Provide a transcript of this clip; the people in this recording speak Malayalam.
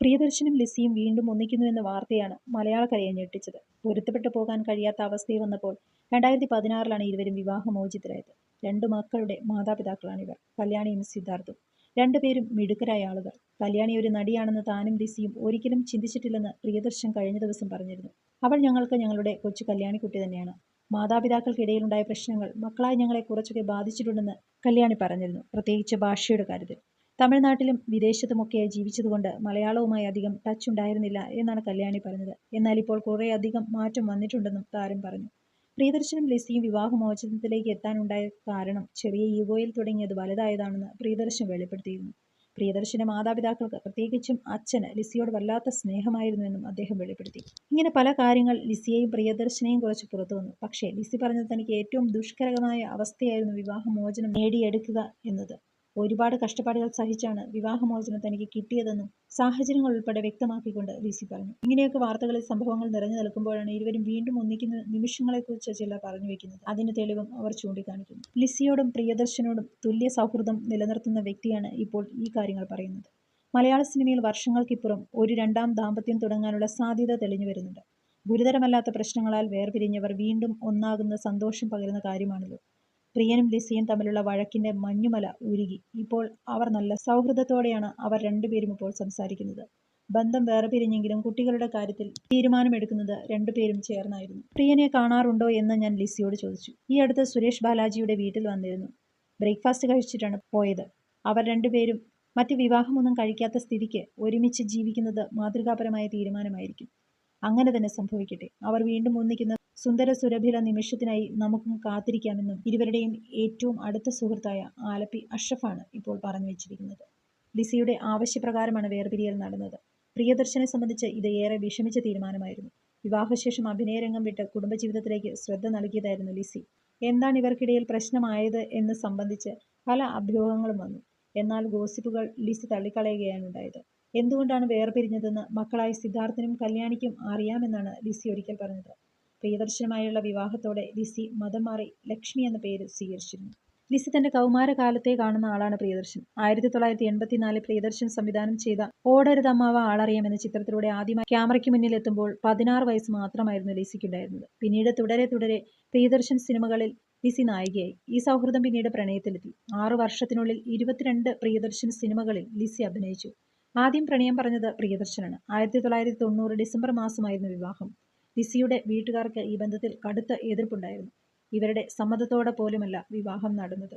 പ്രിയദർശനും ലിസിയും വീണ്ടും ഒന്നിക്കുന്നു എന്ന വാർത്തയാണ് മലയാളക്കരയെ ഞെട്ടിച്ചത്. പൊരുത്തപ്പെട്ടു പോകാൻ കഴിയാത്ത അവസ്ഥയിൽ വന്നപ്പോൾ രണ്ടായിരത്തി പതിനാറിലാണ് ഇരുവരും വിവാഹമോചിതരായത്. രണ്ടു മക്കളുടെ മാതാപിതാക്കളാണിവർ കല്യാണിയും സിദ്ധാർത്ഥും. രണ്ടുപേരും മിടുക്കരായ ആളുകൾ. കല്യാണി ഒരു നടിയാണെന്ന് താനും ലിസിയും ഒരിക്കലും ചിന്തിച്ചിട്ടില്ലെന്ന് പ്രിയദർശൻ കഴിഞ്ഞ ദിവസം പറഞ്ഞിരുന്നു. അവൾ ഞങ്ങൾക്ക് ഞങ്ങളുടെ കൊച്ചു കല്യാണിക്കുട്ടി തന്നെയാണ്. മാതാപിതാക്കൾക്കിടയിലുണ്ടായ പ്രശ്നങ്ങൾ മക്കളായി ഞങ്ങളെ കുറച്ചൊക്കെ ബാധിച്ചിട്ടുണ്ടെന്ന് കല്യാണി പറഞ്ഞിരുന്നു പ്രത്യേകിച്ച് ഭാഷയുടെ കാര്യത്തിൽ. തമിഴ്നാട്ടിലും വിദേശത്തുമൊക്കെയായി ജീവിച്ചതുകൊണ്ട് മലയാളവുമായി അധികം ടച്ച് ഉണ്ടായിരുന്നില്ല എന്നാണ് കല്യാണി പറഞ്ഞത്. എന്നാൽ ഇപ്പോൾ കുറേയധികം മാറ്റം വന്നിട്ടുണ്ടെന്നും താരം പറഞ്ഞു. പ്രിയദർശനും ലിസിയും വിവാഹമോചനത്തിലേക്ക് എത്താനുണ്ടായ കാരണം ചെറിയ ഈഗോയിൽ തുടങ്ങിയത് വലുതായതാണെന്ന് പ്രിയദർശൻ വെളിപ്പെടുത്തിയിരുന്നു. പ്രിയദർശന്റെ മാതാപിതാക്കൾക്ക് പ്രത്യേകിച്ചും അച്ഛന് ലിസിയോട് വല്ലാത്ത സ്നേഹമായിരുന്നുവെന്നും അദ്ദേഹം വെളിപ്പെടുത്തി. ഇങ്ങനെ പല കാര്യങ്ങൾ ലിസിയെയും പ്രിയദർശനെയും കുറിച്ച് പുറത്തു വന്നു. പക്ഷേ ലിസി പറഞ്ഞത് തനിക്ക് ഏറ്റവും ദുഷ്കരമായ അവസ്ഥയായിരുന്നു വിവാഹമോചനം നേടിയെടുക്കുക എന്നത്. ഒരുപാട് കഷ്ടപ്പാടുകൾ സഹിച്ചാണ് വിവാഹമോചനം തനിക്ക് കിട്ടിയതെന്നും സാഹചര്യങ്ങൾ ഉൾപ്പെടെ വ്യക്തമാക്കിക്കൊണ്ട് ലിസി പറഞ്ഞു. ഇങ്ങനെയൊക്കെ വാർത്തകളിൽ സംഭവങ്ങൾ നിറഞ്ഞു നിൽക്കുമ്പോഴാണ് ഇരുവരും വീണ്ടും ഒന്നിക്കുന്ന നിമിഷങ്ങളെക്കുറിച്ച് ചില പറഞ്ഞു വെക്കുന്നത്. അതിന് തെളിവും അവർ ചൂണ്ടിക്കാണിക്കുന്നു. ലിസിയോടും പ്രിയദർശനോടും തുല്യ സൗഹൃദം നിലനിർത്തുന്ന വ്യക്തിയാണ് ഇപ്പോൾ ഈ കാര്യങ്ങൾ പറയുന്നത്. മലയാള സിനിമയിൽ വർഷങ്ങൾക്കിപ്പുറം ഒരു രണ്ടാം ദാമ്പത്യം തുടങ്ങാനുള്ള സാധ്യത തെളിഞ്ഞു വരുന്നുണ്ട്. ഗുരുതരമല്ലാത്ത പ്രശ്നങ്ങളാൽ വേർപിരിഞ്ഞവർ വീണ്ടും ഒന്നാകുന്ന സന്തോഷം പകരുന്ന കാര്യമാണല്ലോ. പ്രിയനും ലിസിയും തമ്മിലുള്ള വഴക്കിന്റെ മഞ്ഞുമല ഉരുകി. ഇപ്പോൾ അവർ നല്ല സൗഹൃദത്തോടെയാണ് അവർ രണ്ടുപേരും ഇപ്പോൾ സംസാരിക്കുന്നത്. ബന്ധം വേറെ പിരിഞ്ഞെങ്കിലും കുട്ടികളുടെ കാര്യത്തിൽ തീരുമാനമെടുക്കുന്നത് രണ്ടുപേരും ചേർന്നായിരുന്നു. പ്രിയനെ കാണാറുണ്ടോ എന്ന് ഞാൻ ലിസിയോട് ചോദിച്ചു. ഈ അടുത്ത് സുരേഷ് ബാലാജിയുടെ വീട്ടിൽ വന്നിരുന്നു. ബ്രേക്ക്ഫാസ്റ്റ് കഴിച്ചിട്ടാണ് പോയത്. അവർ രണ്ടുപേരും മറ്റ് വിവാഹമൊന്നും കഴിക്കാത്ത സ്ഥിതിക്ക് ഒരുമിച്ച് ജീവിക്കുന്നത് മാതൃകാപരമായ തീരുമാനമായിരിക്കും. അങ്ങനെ തന്നെ സംഭവിക്കട്ടെ. അവർ വീണ്ടും ഒന്നിക്കുന്ന സുന്ദര സുരഭില നിമിഷത്തിനായി നമുക്കും കാത്തിരിക്കാമെന്നും ഇരുവരുടെയും ഏറ്റവും അടുത്ത സുഹൃത്തായ ആലപ്പി അഷ്റഫാണ് ഇപ്പോൾ പറഞ്ഞു വെച്ചിരിക്കുന്നത്. ലിസിയുടെ ആവശ്യപ്രകാരമാണ് വേർപിരിയൽ നടന്നത്. പ്രിയദർശനെ സംബന്ധിച്ച് ഇത് ഏറെ വിഷമിച്ച തീരുമാനമായിരുന്നു. വിവാഹശേഷം അഭിനയരംഗം വിട്ട് കുടുംബജീവിതത്തിലേക്ക് ശ്രദ്ധ നൽകിയതായിരുന്നു ലിസി. എന്താണ് ഇവർക്കിടയിൽ പ്രശ്നമായത് എന്ന് സംബന്ധിച്ച് പല അഭ്യൂഹങ്ങളും വന്നു. എന്നാൽ ഗോസിപ്പുകൾ ലിസി തള്ളിക്കളയുകയാണ് ഉണ്ടായത് എന്തുകൊണ്ടാണ് വേർപിരിഞ്ഞതെന്ന് മക്കളായ സിദ്ധാർത്ഥനും കല്യാണിക്കും അറിയാമെന്നാണ് ലിസി ഒരിക്കൽ പറഞ്ഞത്. പ്രിയദർശനുമായുള്ള വിവാഹത്തോടെ ലിസി മതം മാറി ലക്ഷ്മി എന്ന പേര് സ്വീകരിച്ചിരുന്നു. ലിസി തന്റെ കൗമാരകാലത്തെ കാണുന്ന ആളാണ് പ്രിയദർശൻ. ആയിരത്തി തൊള്ളായിരത്തി എൺപത്തിനാല് പ്രിയദർശൻ സംവിധാനം ചെയ്ത ഓടരുതമ്മാവ ആളറിയാം എന്ന ചിത്രത്തിലൂടെ ആദ്യമായി ക്യാമറയ്ക്ക് മുന്നിൽ എത്തുമ്പോൾ പതിനാറ് വയസ്സ് മാത്രമായിരുന്നു ലിസിക്കുണ്ടായിരുന്നത്. പിന്നീട് തുടരെ തുടരെ പ്രിയദർശൻ സിനിമകളിൽ ലിസി നായികയായി. ഈ സൗഹൃദം പിന്നീട് പ്രണയത്തിലെത്തി. ആറു വർഷത്തിനുള്ളിൽ ഇരുപത്തിരണ്ട് പ്രിയദർശൻ സിനിമകളിൽ ലിസി അഭിനയിച്ചു. ആദ്യം പ്രണയം പറഞ്ഞത് പ്രിയദർശനാണ്. ആയിരത്തി തൊള്ളായിരത്തി തൊണ്ണൂറ് ഡിസംബർ മാസമായിരുന്നു വിവാഹം. ലിസിയുടെ വീട്ടുകാർക്ക് ഈ ബന്ധത്തിൽ കടുത്ത എതിർപ്പുണ്ടായിരുന്നു. ഇവരുടെ സമ്മതത്തോടെ പോലുമല്ല വിവാഹം നടന്നത്.